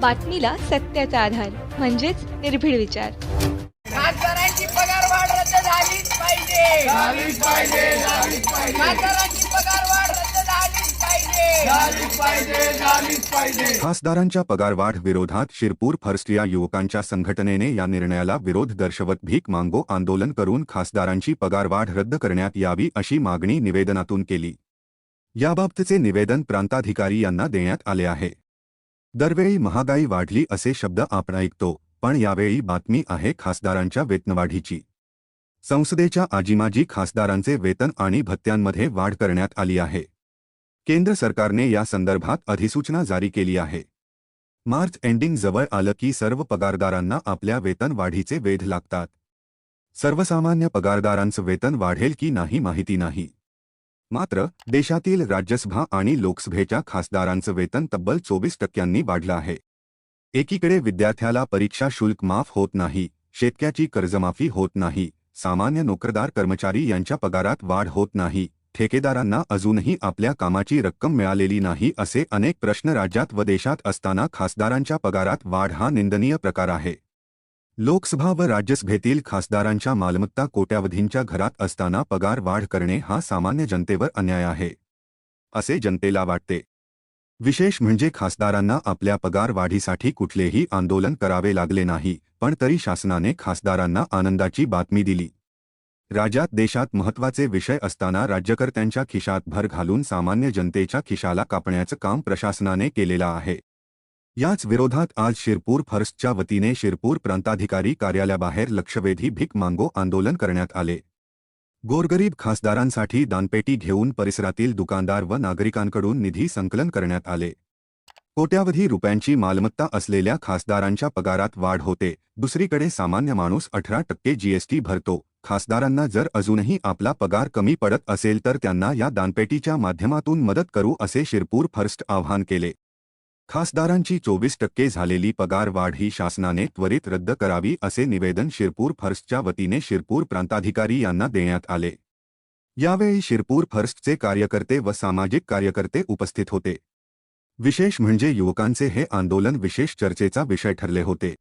बातमीला सत्याचा आधार म्हणजेच निर्भीड विचार. खासदारांची पगार वाढ रद्द झालीच पाहिजे. झालीच पाहिजे झालीच पाहिजे. खासदारांची पगार वाढ रद्द झालीच पाहिजे. झालीच पाहिजे झालीच पाहिजे. खासदारांच्या पगारवाढ विरोधात शिरपूर फर्स्ट या युवकांच्या संघटनेने या निर्णयाला विरोध दर्शवत भीक मांगो आंदोलन करून खासदारांची पगारवाढ रद्द करण्यात यावी अशी मागणी निवेदनातून केली. याबाबतचे निवेदन प्रांताधिकारी यांना देण्यात आले आहे. दरवेळी महागाई वाढली असे शब्द आपण ऐकतो पण यावेळी बातमी आहे खासदारांच्या वेतनवाढीची. संसदेच्या आजीमाजी खासदारांचे वेतन आणि भत्त्यांमध्ये वाढ करण्यात आली आहे. केंद्र सरकारने या संदर्भात अधिसूचना जारी केली आहे. मार्च एंडिंग जवळ आलं की सर्व पगारदारांना आपल्या वेतन वाढीचे वेध लागतात. सर्वसामान्य पगारदारांचं वेतन वाढेल की नाही माहिती नाही. मात्र देशातील राज्यसभा आणि लोकसभेच्या खासदारांचं वेतन तब्बल चोवीस टक्क्यांनी वाढलं आहे. एकीकडे विद्यार्थ्याला परीक्षा शुल्क माफ होत नाही शेतक्याची कर्जमाफी होत नाही सामान्य नोकरदार कर्मचारी यांच्या पगारात वाढ होत नाही ठेकेदारांना अजूनही आपल्या कामाची रक्कम मिळालेली नाही असे अनेक प्रश्न राज्यात व देशात असताना खासदारांच्या पगारात वाढ हा निंदनीय प्रकार आहे. लोकसभा व राज्यसभेतील खासदारांच्या मालमत्ता कोट्यावधींच्या घरात असताना पगार वाढ करणे हा सामान्य जनतेवर अन्याय आहे असे जनतेला वाटते. विशेष म्हणजे खासदारांना आपल्या पगार वाढीसाठी कुठलेही आंदोलन करावे लागले नाही पण तरी शासनाने खासदारांना आनंदाची बातमी दिली. राज्यात देशात महत्त्वाचे विषय असताना राज्यकर्त्यांच्या खिशात भर घालून सामान्य जनतेच्या खिशाला कापण्याचं काम प्रशासनाने केलेलं आहे. याच विरोधात आज शिरपूर फर्स्टच्या वतीने शिरपूर प्रांताधिकारी कार्यालयाबाहेर लक्षवेधी भीक मांगो आंदोलन करण्यात आले. गोरगरीब खासदारांसाठी दानपेटी घेऊन परिसरातील दुकानदार व नागरिकांकडून निधी संकलन करण्यात आले. कोट्यावधी रुपयांची मालमत्ता असलेल्या खासदारांच्या पगारात वाढ होते. दुसरीकडे सामान्य माणूस अठरा टक्के जीएसटी भरतो. खासदारांना जर अजूनही आपला पगार कमी पडत असेल तर त्यांना या दानपेटीच्या माध्यमातून मदत करू असे शिरपूर फर्स्ट आवाहन केले. खासदारांची चोवीस टक्के झालेली पगार वाढ ही शासनाने त्वरित रद्द करावी असे निवेदन शिरपूर फर्स्टच्या वतीने शिरपूर प्रांताधिकारी यांना देण्यात आले. यावेळी शिरपूर फर्स्टचे कार्यकर्ते व सामाजिक कार्यकर्ते उपस्थित होते. विशेष म्हणजे युवकांचे हे आंदोलन विशेष चर्चेचा विषय ठरले होते.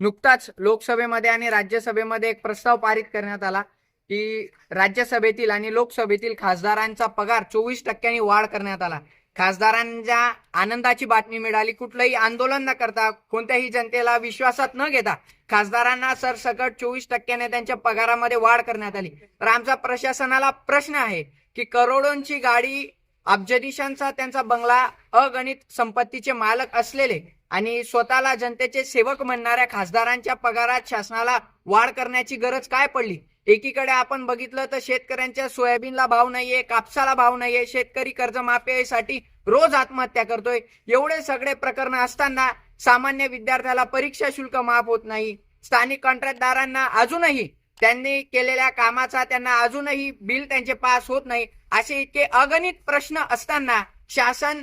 नुकताच लोकसभेमध्ये आणि राज्यसभेमध्ये एक प्रस्ताव पारित करण्यात आला की राज्यसभेतील आणि लोकसभेतील खासदारांचा पगार चोवीस टक्क्यांनी वाढ करण्यात आला. खासदारांच्या आनंदाची बातमी मिळाली. कुठलंही आंदोलन न करता कोणत्याही जनतेला विश्वासात न घेता खासदारांना सरसकट चोवीस टक्क्याने त्यांच्या पगारामध्ये वाढ करण्यात आली. तर आमचा प्रशासनाला प्रश्न आहे की करोडोंची गाडी अब्जदिशांचा त्यांचा बंगला अगणित संपत्तीचे मालक असलेले आणि स्वतःला जनतेचे सेवक म्हणणाऱ्या खासदारांच्या पगारात शासनाला वाढ करण्याची गरज काय पडली? एकीकडे आपण बघितलं तर शेतकऱ्यांच्या सोयाबीनला भाव नाहीये कापसाला भाव नाहीये शेतकरी कर्जमाफीसाठी रोज आत्महत्या करतोय. एवढे सगळे प्रकरण असताना सामान्य विद्यार्थ्याला परीक्षा शुल्क माफ होत नाही. स्थानिक कॉन्ट्रॅक्टदारांना अजूनही त्यांनी केलेल्या कामाचा त्यांना अजूनही बिल त्यांचे पास होत नाही. असे इतके अगणित प्रश्न असताना शासन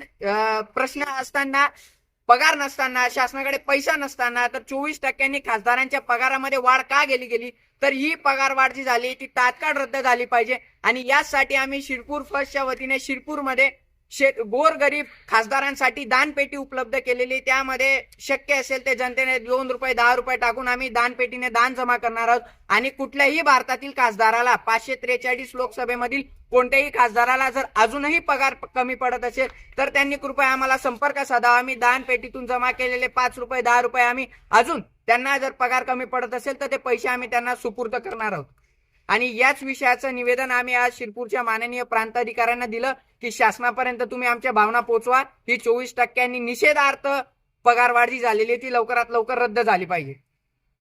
प्रश्न असताना पगार नसताना शासनाकडे पैसा नसताना तर चोवीस टक्क्यांनी खासदारांच्या पगारामध्ये वाढ का गेली गेली? तर ही पगार वाढ जी झाली ती तात्काळ रद्द झाली पाहिजे. आणि यासाठी आम्ही शिरपूर फर्स्टच्या वतीने शिरपूरमध्ये शेत गोरगरीब खासदारांसाठी दानपेटी उपलब्ध केलेली त्यामध्ये शक्य असेल ते जनतेने दोन रुपये दहा रुपये टाकून आम्ही दानपेटीने दान जमा करणार आहोत. आणि कुठल्याही भारतातील खासदाराला पाचशे त्रेचाळीस लोकसभेमधील कोणत्याही खासदाराला जर अजूनही पगार कमी पडत असेल तर त्यांनी कृपया आम्हाला संपर्क साधावा. आम्ही दान पेटीतून जमा केलेले पाच रुपये दहा रुपये आम्ही अजून त्यांना जर पगार कमी पडत असेल तर ते पैसे आम्ही त्यांना सुपूर्द करणार आहोत. आणि याच विषयाचं निवेदन आम्ही आज शिरपूरच्या माननीय प्रांताधिकाऱ्यांना दिलं की शासनापर्यंत तुम्ही आमच्या भावना पोहोचवा ही चोवीस टक्क्यांनी निषेधार्थ पगारवाढी झालेली ती लवकरात लवकर रद्द झाली पाहिजे.